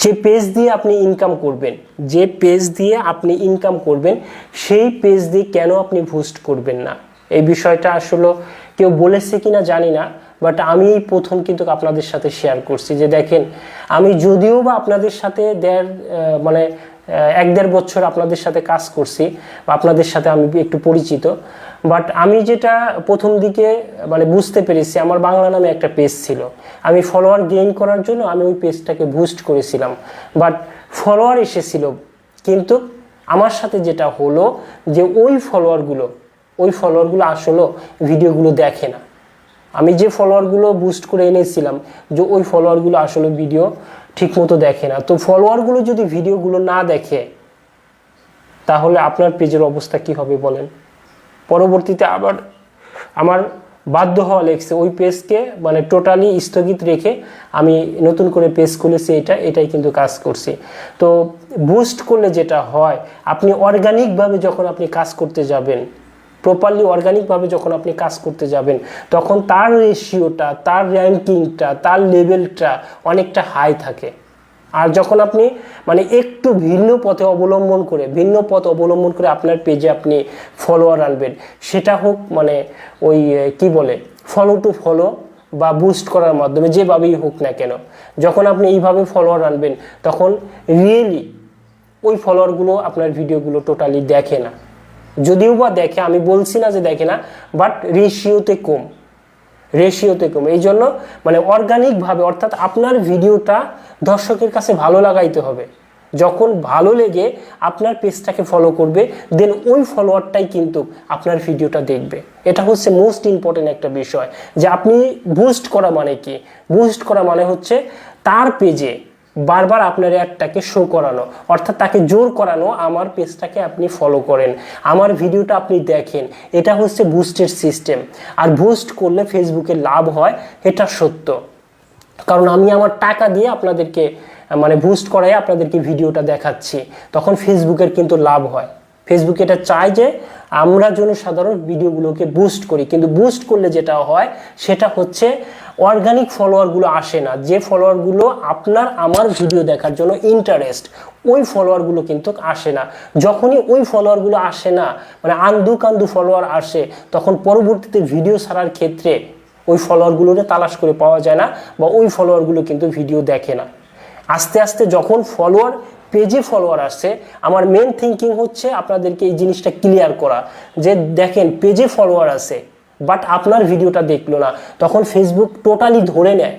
যে পেজ দিয়ে আপনি ইনকাম করবেন, যে পেজ দিয়ে আপনি ইনকাম করবেন, সেই পেজ দিয়ে কেন আপনি বুস্ট করবেন না? এই বিষয়টা আসলে কেউ বলেছে কিনা জানি না বাট আমি প্রথম কিন্তু আপনাদের সাথে শেয়ার করছি যে দেখেন, আমি যদিও বা আপনাদের সাথে দেয়ার মানে এক দেড় বছর আপনাদের সাথে কাজ করছি বা আপনাদের সাথে আমি একটু পরিচিত। বাট আমি যেটা প্রথম দিকে মানে বুঝতে পেরেছি, আমার বাংলা নামে একটা পেজ ছিল। আমি ফলোয়ার গেইন করার জন্য আমি ওই পেজটাকে বুস্ট করেছিলাম। বাট ফলোয়ার এসেছিল। কিন্তু আমার সাথে যেটা হলো যে ওই ফলোয়ারগুলো ওই ফলোয়ারগুলো আসলে ভিডিওগুলো দেখে না। আমি যে ফলোয়ারগুলো বুস্ট করে এনেছিলাম, যে ওই ফলোয়ারগুলো আসলে ভিডিও ঠিকমতো দেখে না। তো ফলোয়ারগুলো যদি ভিডিওগুলো না দেখে, তাহলে আপনার পেজের অবস্থা কি হবে বলেন? পরবর্তীতে আবার আমার বাধ্য হওয়া লেগছে ওই পেজকে মানে টোটালি স্থগিত রেখে আমি নতুন করে পেজ খুলেছি এটা, এটাই কিন্তু কাজ করছি। তো বুস্ট করলে যেটা হয়, আপনি অর্গানিকভাবে যখন আপনি কাজ করতে যাবেন প্রপারলি অর্গানিকভাবে যখন আপনি কাজ করতে যাবেন, তখন তার রেশিওটা তার র্যাঙ্কিংটা তার লেভেলটা অনেকটা হাই থাকে। আর যখন আপনি মানে একটু ভিন্ন পথে অবলম্বন করে, ভিন্ন পথ অবলম্বন করে আপনার পেজে আপনি ফলোয়ার আনবেন, সেটা হোক মানে ওই, কি বলে ফলো টু ফলো বা বুস্ট করার মাধ্যমে, যেভাবেই হোক না কেন, যখন আপনি এইভাবে ফলোয়ার আনবেন, তখন রিয়েলি ওই ফলোয়ারগুলো আপনার ভিডিওগুলো টোটালি দেখে না। যদিও বা দেখে, আমি বলছি না যে দেখে না বাট রেশিওতে কম। রেশিওতে কম। এই জন্য মানে অর্গানিকভাবে অর্থাৎ আপনার ভিডিওটা দর্শকের কাছে ভালো লাগাইতে হবে। যখন ভালো লেগে আপনার পেজটাকে ফলো করবে দেন ওই ফলোয়ারটাই কিন্তু আপনার ভিডিওটা দেখবে। এটা হচ্ছে মোস্ট ইম্পর্টেন্ট একটা বিষয়। যে আপনি বুস্ট করা মানে কি? বুস্ট করা মানে হচ্ছে, তার পেজে বারবার আপনার অ্যাডটাকে শো করানো, অর্থাৎ তাকে জোর করানো, আমার পেজটাকে আপনি ফলো করেন। আমার ভিডিওটা আপনি দেখেন। এটা হচ্ছে বুস্টের সিস্টেম আর বুস্ট করলে ফেসবুকে লাভ হয়, এটা সত্য। কারণ আমি আমার টাকা দিয়ে আপনাদেরকে মানে বুস্ট করাই আপনাদেরকে ভিডিওটা দেখাচ্ছি। তখন ফেসবুকের কিন্তু লাভ হয়। ফেসবুক এটা চায় যে, আমরা জনসাধারণ ভিডিওগুলোকে বুস্ট করি। কিন্তু বুস্ট করলে যেটা হয়, সেটা হচ্ছে অর্গানিক ফলোয়ারগুলো আসে না, যে ফলোয়ারগুলো আপনার, আমার ভিডিও দেখার জন্য ইন্টারেস্ট ওই ফলোয়ারগুলো কিন্তু আসে না। যখনই ওই ফলোয়ারগুলো আসে না মানে আন্দু কান্দু ফলোয়ার আসে, তখন পরবর্তীতে ভিডিও ছাড়ার ক্ষেত্রে ওই ফলোয়ারগুলোরে তালাশ করে পাওয়া যায় না বা ওই ফলোয়ারগুলো কিন্তু ভিডিও দেখে না। আস্তে আস্তে যখন ফলোয়ার পেজে ফলোয়ার আসছে, আমার মেন থিঙ্কিং হচ্ছে আপনাদেরকে এই জিনিসটা ক্লিয়ার করা, যে দেখেন পেজে ফলোয়ার আছে বাট আপনার ভিডিওটা দেখল না। তখন ফেসবুক টোটালি ধরে নেয়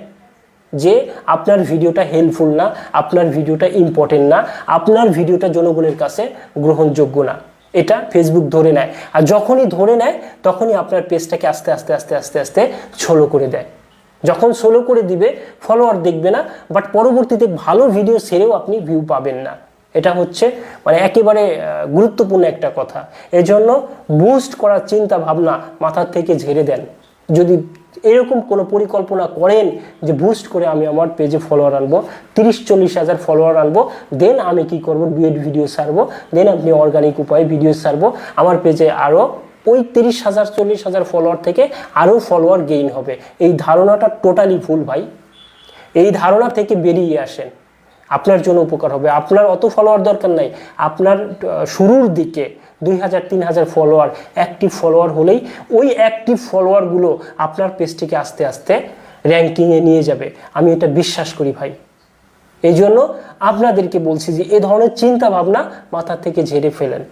যে আপনার ভিডিওটা হেল্পফুল না, আপনার ভিডিওটা ইম্পর্টেন্ট না, আপনার ভিডিওটা জনগণের কাছে গ্রহণযোগ্য না। এটা ফেসবুক ধরে নেয়। আর যখনই ধরে নেয়, তখনই আপনার পেজটাকে আস্তে আস্তে আস্তে আস্তে আস্তে ছোলো করে দেয়। যখন সোলো করে দিবে ফলোয়ার দেখবে না বাট পরবর্তীতে ভালো ভিডিও সেরেও আপনি ভিউ পাবেন না। এটা হচ্ছে মানে একেবারে গুরুত্বপূর্ণ একটা কথা। এজন্য বুস্ট করার চিন্তা ভাবনা মাথার থেকে ঝেড়ে দেন। যদি এরকম কোনো পরিকল্পনা করেন যে বুস্ট করে আমি আমার পেজে ফলোয়ার আনব, তিরিশ চল্লিশ হাজার ফলোয়ার আনব দেন আমি কি করব? ডুয়েট ভিডিও ছাড়বো দেন আপনি অর্গানিক উপায়ে ভিডিও ছাড়বো। আমার পেজে আরও ওই তিরিশ হাজার, চল্লিশ হাজার ফলোয়ার থেকে আরও ফলোয়ার গেইন হবে। এই ধারণাটা টোটালি ভুল ভাই। এই ধারণা থেকে বেরিয়ে আসেন। আপনার জন্য উপকার হবে। আপনার অত ফলোয়ার দরকার নাই। আপনার শুরুর দিকে দুই হাজার, তিন হাজার ফলোয়ার অ্যাক্টিভ ফলোয়ার হলেই ওই অ্যাক্টিভ ফলোয়ারগুলো আপনার পেজটিকে আস্তে আস্তে র্যাঙ্কিংয়ে নিয়ে যাবে। আমি এটা বিশ্বাস করি ভাই। এই জন্য আপনাদেরকে বলছি যে এ ধরনের চিন্তা ভাবনা মাথা থেকে ঝেড়ে ফেলেন।